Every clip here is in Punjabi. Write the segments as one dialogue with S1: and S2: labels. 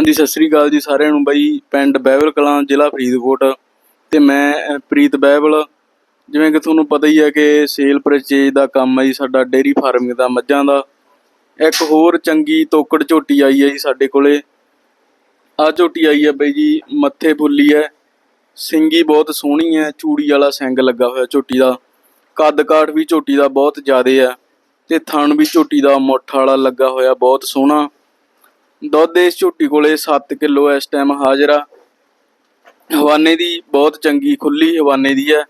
S1: ਹਾਂਜੀ, ਸਤਿ ਸ੍ਰੀ ਅਕਾਲ ਜੀ ਸਾਰਿਆਂ ਨੂੰ ਬਾਈ, ਪਿੰਡ ਬਹਿਬਲ ਕਲਾਂ, ਜ਼ਿਲ੍ਹਾ ਫਰੀਦਕੋਟ। ਤੇ ਮੈਂ ਪ੍ਰੀਤ ਬਹਿਬਲ ਜਿਵੇਂ ਕਿ ਤੁਹਾਨੂੰ ਪਤਾ ਹੀ ਹੈ ਕਿ ਸੇਲ ਪਰਚੇਜ ਦਾ ਕੰਮ ਹੈ ਜੀ ਸਾਡਾ ਡੇਰੀ ਫਾਰਮਿੰਗ ਦਾ, ਮੱਝਾਂ ਦਾ। ਇੱਕ ਹੋਰ ਚੰਗੀ ਤੋਕੜ ਝੋਟੀ ਆਈ ਹੈ ਜੀ ਸਾਡੇ ਕੋਲੇ। ਆ ਝੋਟੀ ਆਈ ਹੈ ਬਾਈ ਜੀ, ਮੱਥੇ ਫੁੱਲੀ ਹੈ ਸਿੰਗੀ ਬਹੁਤ ਸੋਹਣੀ ਹੈ ਚੂੜੀ ਵਾਲਾ ਸਿੰਗ ਲੱਗਾ ਹੋਇਆ ਝੋਟੀ ਦਾ। ਕੱਦ ਕਾਠ ਵੀ ਝੋਟੀ ਦਾ ਬਹੁਤ ਜ਼ਿਆਦਾ ਹੈ ਤੇ ਥਣ ਵੀ ਝੋਟੀ ਦਾ, ਮੁੱਠ ਵਾਲਾ ਲੱਗਾ ਹੋਇਆ, ਬਹੁਤ ਸੋਹਣਾ। ਦੁੱਧ ਇਸ ਝੋਟੀ ਕੋਲੇ 7 ਕਿਲੋ ਇਸ ਟਾਈਮ ਹਾਜ਼ਰ ਆ। ਹਵਾਨੇ ਦੀ ਬਹੁਤ ਚੰਗੀ ਖੁੱਲੀ ਹਵਾਨੇ ਦੀ ਹੈ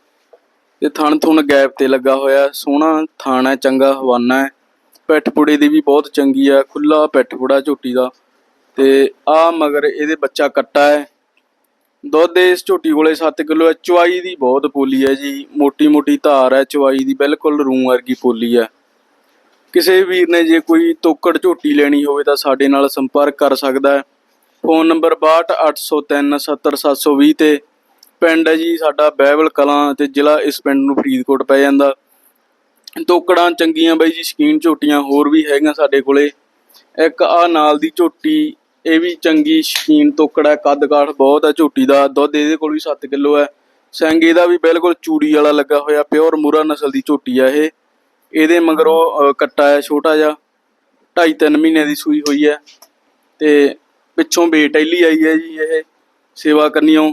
S1: ਤੇ ਥਣ ਥੁਣ ਗੈਪ ਤੇ ਲੱਗਾ ਹੋਇਆ, ਸੋਹਣਾ ਥਾਣ ਹੈ, ਚੰਗਾ ਹਵਾਨਾ ਹੈ। ਪਿੱਠ ਪੁੜੇ ਦੀ ਵੀ ਬਹੁਤ ਚੰਗੀ ਹੈ ਖੁੱਲਾ ਪਿੱਠ ਪੁੜਾ ਝੋਟੀ ਦਾ। ਤੇ ਆ ਮਗਰ ਇਹਦੇ ਬੱਚਾ ਕੱਟਾ ਹੈ। ਦੁੱਧ ਇਸ ਝੋਟੀ ਕੋਲੇ 7 ਕਿਲੋ ਹੈ ਚਵਾਈ ਦੀ ਬਹੁਤ ਪੋਲੀ ਹੈ ਜੀ। ਮੋਟੀ ਮੋਟੀ ਧਾਰ ਹੈ ਚਵਾਈ ਦੀ ਬਿਲਕੁਲ ਰੂੰ ਵਰਗੀ ਪੋਲੀ ਹੈ। ਕਿਸੇ ਵੀਰ ਨੇ ਜੇ ਕੋਈ ਤੋਕੜ ਝੋਟੀ ਲੈਣੀ ਹੋਵੇ ਤਾਂ ਸਾਡੇ ਨਾਲ ਸੰਪਰਕ ਕਰ ਸਕਦਾ ਹੈ। ਫੋਨ ਨੰਬਰ 6280370720 ਤੇ ਪਿੰਡ ਹੈ ਜੀ, ਸਾਡਾ ਬਹਿਬਲ ਕਲਾਂ ਤੇ ਜ਼ਿਲ੍ਹਾ ਇਸ ਪਿੰਡ ਨੂੰ ਫਰੀਦਕੋਟ ਪੈ ਜਾਂਦਾ। ਤੋਕੜਾਂ ਚੰਗੀਆਂ ਬਾਈ ਜੀ, ਸ਼ਕੀਨ ਝੋਟੀਆਂ ਹੋਰ ਵੀ ਹੈਗੀਆਂ ਸਾਡੇ ਕੋਲੇ। ਇੱਕ ਆ ਨਾਲ ਦੀ ਝੋਟੀ, ਇਹ ਵੀ ਚੰਗੀ, ਸ਼ਕੀਨ ਤੋਕੜ ਹੈ ਕੱਦ ਕਾਠ ਬਹੁਤ ਹੈ ਝੋਟੀ ਦਾ, ਦੁੱਧ ਇਹਦੇ ਕੋਲ ਵੀ 7 ਕਿਲੋ ਹੈ। ਸਿੰਘ ਦਾ ਵੀ ਬਿਲਕੁਲ ਚੂੜੀ ਵਾਲਾ ਲੱਗਾ ਹੋਇਆ, ਪਿਓਰ ਮੂਰਾ ਨਸਲ ਦੀ ਝੋਟੀ ਆ ਇਹ। ਇਹਦੇ ਮਗਰੋਂ ਕੱਟਾ ਹੈ, ਛੋਟਾ ਜਿਹਾ। ਢਾਈ ਤਿੰਨ ਮਹੀਨੇ ਦੀ ਸੂਈ ਹੋਈ ਹੈ। ਤੇ ਪਿੱਛੋਂ ਬੇਟੈਲੀ ਆਈ ਹੈ ਜੀ ਇਹ ਸੇਵਾ ਕਰਨੀਓ।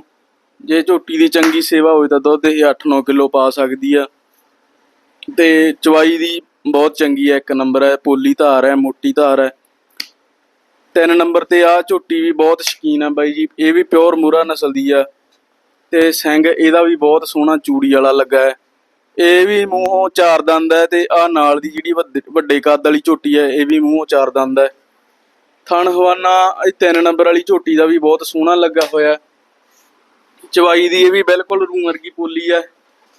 S1: ਜੇ ਝੋਟੀ ਦੀ ਚੰਗੀ ਸੇਵਾ ਹੋਵੇ ਤਾਂ ਦੁੱਧ ਇਹ 8-9 ਕਿਲੋ ਪਾ ਸਕਦੀ ਆ। ਤੇ ਚਵਾਈ ਦੀ ਬਹੁਤ ਚੰਗੀ ਹੈ, ਇੱਕ ਨੰਬਰ ਹੈ, ਪੋਲੀ ਧਾਰ ਹੈ, ਮੋਟੀ ਧਾਰ ਹੈ। ਤਿੰਨ ਨੰਬਰ ਤੇ ਆ ਝੋਟੀ ਵੀ ਬਹੁਤ ਸ਼ਕੀਨ ਆ ਬਾਈ ਜੀ, ਇਹ ਵੀ ਪਿਓਰ ਮੂਰਾ ਨਸਲ ਦੀ ਆ। ਤੇ ਸਿੰਘ ਇਹਦਾ ਵੀ ਬਹੁਤ ਸੋਹਣਾ ਚੂੜੀ ਵਾਲਾ ਲੱਗਾ ਹੈ। ਇਹ ਵੀ ਮੂੰਹੋਂ ਚਾਰ ਦੰਦ ਹੈ ਤੇ ਆ ਨਾਲ ਦੀ ਜਿਹੜੀ ਵੱਡੇ- ਵੱਡੇ ਕੱਦ ਵਾਲੀ ਝੋਟੀ ਹੈ, ਇਹ ਵੀ ਮੂੰਹੋਂ ਚਾਰ ਦੰਦ ਹੈ। ਥਣ ਹਵਾਨਾ, ਇਹ ਤਿੰਨ ਨੰਬਰ ਵਾਲੀ ਝੋਟੀ ਦਾ ਵੀ ਬਹੁਤ ਸੋਹਣਾ ਲੱਗਾ ਹੋਇਆ ਚਵਾਈ ਦੀ ਇਹ ਵੀ ਬਿਲਕੁਲ ਰੂੰ ਵਰਗੀ ਪੋਲੀ ਹੈ।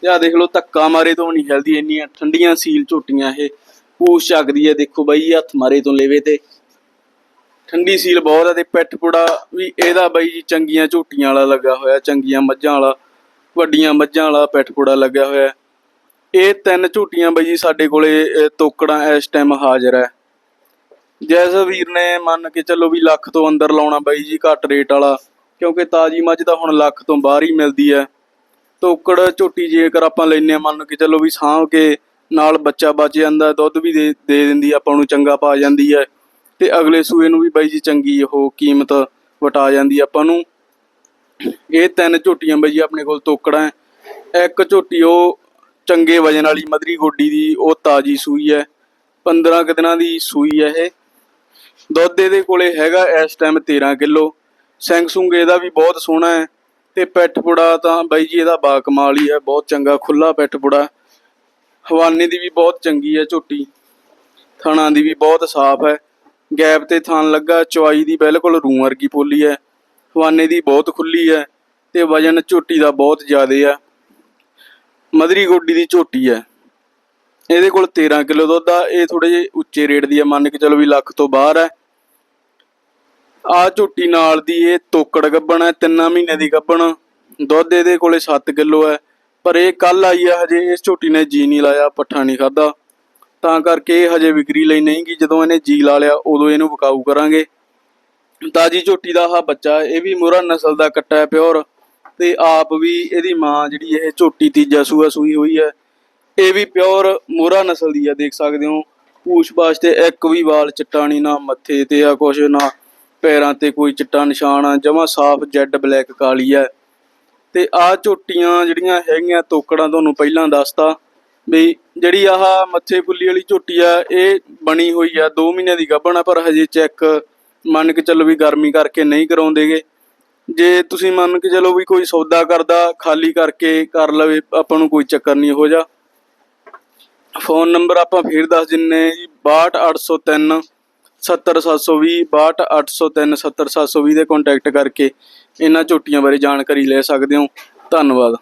S1: ਤੇ ਆ ਦੇਖ ਲਓ, ਧੱਕਾ ਮਾਰੇ ਤੋਂ ਨਹੀਂ ਹਿਲਦੀ, ਇੰਨੀਆਂ ਠੰਡੀਆਂ ਸੀਲ ਝੋਟੀਆਂ ਇਹ। ਪੂਛ ਚੱਕਦੀ ਹੈ, ਦੇਖੋ ਬਾਈ, ਹੱਥ ਮਾਰੇ ਤੋਂ ਲੇਵੇ ਤੇ। ਠੰਡੀ ਸੀਲ ਬਹੁਤ ਹੈ ਤੇ ਪਿੱਠ ਪੁੜਾ ਵੀ ਇਹਦਾ ਬਾਈ ਜੀ ਚੰਗੀਆਂ ਝੋਟੀਆਂ ਵਾਲਾ ਲੱਗਾ ਹੋਇਆ, ਚੰਗੀਆਂ ਮੱਝਾਂ ਵਾਲਾ, ਵੱਡੀਆਂ ਮੱਝਾਂ ਵਾਲਾ ਪਿੱਠ ਪੁੜਾ ਲੱਗਿਆ ਹੋਇਆ। ਇਹ ਤਿੰਨ ਝੂਟੀਆਂ ਬਾਈ ਜੀ ਸਾਡੇ ਕੋਲੇ ਤੋਕੜਾਂ ਇਸ ਟਾਈਮ ਹਾਜ਼ਰ ਹੈ। ਜੈਸ ਵੀਰ ਨੇ ਮੰਨ ਕੇ ਚੱਲੋ ਵੀ ਲੱਖ ਤੋਂ ਅੰਦਰ ਲਾਉਣਾ ਬਾਈ ਜੀ ਘੱਟ ਰੇਟ ਵਾਲਾ, ਕਿਉਂਕਿ ਤਾਜੀ ਮੱਝ ਤਾਂ ਹੁਣ ਲੱਖ ਤੋਂ ਬਾਹਰ ਹੀ ਮਿਲਦੀ ਹੈ। ਤੋਕੜ ਝੋਟੀ ਜੇਕਰ ਆਪਾਂ ਲੈਨੇ ਆ ਮੰਨ ਕੇ ਚੱਲੋ ਵੀ ਸਾਂਭ ਕੇ ਨਾਲ ਬੱਚਾ ਬਚ ਜਾਂਦਾ, ਦੁੱਧ ਵੀ ਦੇ ਦੇ ਦਿੰਦੀ ਆਪਾਂ ਨੂੰ ਚੰਗਾ ਪਾ ਜਾਂਦੀ ਹੈ। ਤੇ ਅਗਲੇ ਸੂਏ ਨੂੰ ਵੀ ਬਾਈ ਜੀ ਚੰਗੀ ਉਹ ਕੀਮਤ ਵਟਾ ਜਾਂਦੀ ਆਪਾਂ ਨੂੰ। ਇਹ ਤਿੰਨ ਝੋਟੀਆਂ ਬਾਈ ਜੀ ਆਪਣੇ ਕੋਲ ਤੋਕੜਾਂ ਹੈ। ਇੱਕ ਝੋਟੀ ਉਹ ਚੰਗੇ ਵਜਨ ਵਾਲੀ ਮਧਰੀ ਗੋਡੀ ਦੀ ਉਹ ਤਾਜੀ ਸੂਈ ਹੈ। 15 ਕੁ ਦਿਨਾਂ ਦੀ ਸੂਈ ਹੈ ਇਹ। ਦੁੱਧ ਇਹਦੇ ਕੋਲੇ ਹੈਗਾ ਇਸ ਟਾਈਮ 13 ਕਿਲੋ। ਸਿੰਘ ਇਹਦਾ ਵੀ ਬਹੁਤ ਸੋਹਣਾ ਹੈ ਤੇ ਪਿੱਠ ਤਾਂ ਬਾਈ ਜੀ ਇਹਦਾ ਬਾ ਕਮਾਲ ਹੀ ਹੈ, ਬਹੁਤ ਚੰਗਾ ਖੁੱਲਾ ਪਿੱਠ ਹਵਾਨੇ ਦੀ ਵੀ ਬਹੁਤ ਚੰਗੀ ਹੈ ਝੋਟੀ। ਥਣਾ ਦੀ ਵੀ ਬਹੁਤ ਸਾਫ਼ ਹੈ। ਗੈਪ ਤੇ ਥਣ ਲੱਗਾ ਚਵਾਈ ਦੀ ਬਿਲਕੁਲ ਰੂੰ ਵਰਗੀ ਪੋਲੀ ਹੈ। ਹਵਾਨੇ ਦੀ ਬਹੁਤ ਖੁੱਲੀ ਹੈ ਤੇ ਵਜਨ ਝੋਟੀ ਦਾ ਬਹੁਤ ਜ਼ਿਆਦਾ ਹੈ ਮਧਰੀ ਗੋਡੀ ਦੀ ਝੋਟੀ ਹੈ। ਇਹਦੇ ਕੋਲ 13 ਕਿਲੋ ਦੁੱਧ ਆ। ਇਹ ਥੋੜੇ ਜਿਹੇ ਉੱਚੇ ਰੇਟ ਦੀ ਆ। ਮੰਨ ਕੇ ਚਲੋ ਵੀ ਲੱਖ ਤੋਂ ਬਾਹਰ ਹੈ। ਆ ਝੋਟੀ ਨਾਲ ਦੀ ਇਹ ਤੋਕੜ ਗੱਬਣ ਹੈ। ਤਿੰਨਾਂ ਮਹੀਨੇ ਦੀ ਗੱਬਣ। ਦੁੱਧ ਇਹਦੇ ਕੋਲੇ 7 ਕਿਲੋ ਹੈ। ਪਰ ਇਹ ਕੱਲ ਆਈ ਆ। ਹਜੇ ਇਸ ਝੋਟੀ ਨੇ ਜੀ ਨਹੀਂ ਲਾਇਆ, ਪੱਠਾ ਨਹੀਂ ਖਾਦਾ ਤਾਂ ਕਰਕੇ ਇਹ ਹਜੇ ਵਿਕਰੀ ਲਈ ਨਹੀਂ ਗੀ ਜਦੋਂ ਇਹਨੇ ਜੀ ਲਾ ਲਿਆ, ਉਦੋਂ ਇਹਨੂੰ ਵਿਕਾਊ ਕਰਾਂਗੇ। ਤਾਜੀ ਝੋਟੀ ਦਾ ਆਹ ਬੱਚਾ, ਇਹ ਵੀ ਮੁਰਾ ਨਸਲ ਦਾ ਕੱਟਾ ਹੈ ਪਿਓਰ। ਤੇ ਆਪ ਵੀ ਇਹਦੀ ਮਾਂ ਜਿਹੜੀ ਇਹ ਝੋਟੀ ਤੀਜਾ ਸੂਆ ਸੂਈ ਹੋਈ ਹੈ। ਇਹ ਵੀ ਪਿਓਰ ਮੋਰਾ ਨਸਲ ਦੀ ਆ, ਦੇਖ ਸਕਦੇ ਹੋ। ਪੂਛ ਪਾਛ ਤੇ ਇੱਕ ਵੀ ਵਾਲ ਚਿੱਟਾ ਨਹੀਂ, ਨਾ ਮੱਥੇ ਤੇ ਆ ਕੁਛ, ਨਾ ਪੈਰਾਂ ਤੇ ਕੋਈ ਚਿੱਟਾ ਨਿਸ਼ਾਨ ਆ, ਜਮਾ ਸਾਫ਼ ਜੈਡ ਬਲੈਕ ਕਾਲੀ ਹੈ ਤੇ ਆ ਝੋਟੀਆਂ ਜਿਹੜੀਆਂ ਹੈਗੀਆਂ, ਤੋਕੜਾਂ ਤੁਹਾਨੂੰ ਪਹਿਲਾਂ ਦੱਸਤਾ ਵੀ ਜਿਹੜੀ ਆਹ ਮੱਥੇ ਫੁੱਲੀ ਵਾਲੀ ਝੋਟੀ ਆ, ਇਹ ਬਣੀ ਹੋਈ ਆ 2 ਮਹੀਨੇ ਦੀ ਗੱਭਣ ਆ, ਪਰ ਹਜੇ ਚੈੱਕ ਮੰਨ ਕੇ ਚੱਲੋ ਵੀ ਗਰਮੀ ਕਰਕੇ ਨਹੀਂ ਕਰਾਉਂਦੇਗੇ। ਜੇ ਤੁਸੀਂ ਮੰਨ ਕੇ ਚਲੋ ਵੀ ਕੋਈ ਸੌਦਾ ਕਰਦਾ, ਖਾਲੀ ਕਰਕੇ ਕਰ ਲਵੇ, ਆਪਾਂ ਨੂੰ ਕੋਈ ਚੱਕਰ ਨਹੀਂ ਹੋ ਜਾ ਫੋਨ ਨੰਬਰ ਆਪਾਂ ਫੇਰ ਦੱਸ ਦਿੰਨੇ ਜੀ 62803 70720 62803 70720 ਦੇ ਕੰਟੈਕਟ ਕਰਕੇ ਇਹਨਾਂ ਝੋਟੀਆਂ ਬਾਰੇ ਜਾਣਕਾਰੀ ਲੈ ਸਕਦੇ ਹੋ। ਧੰਨਵਾਦ।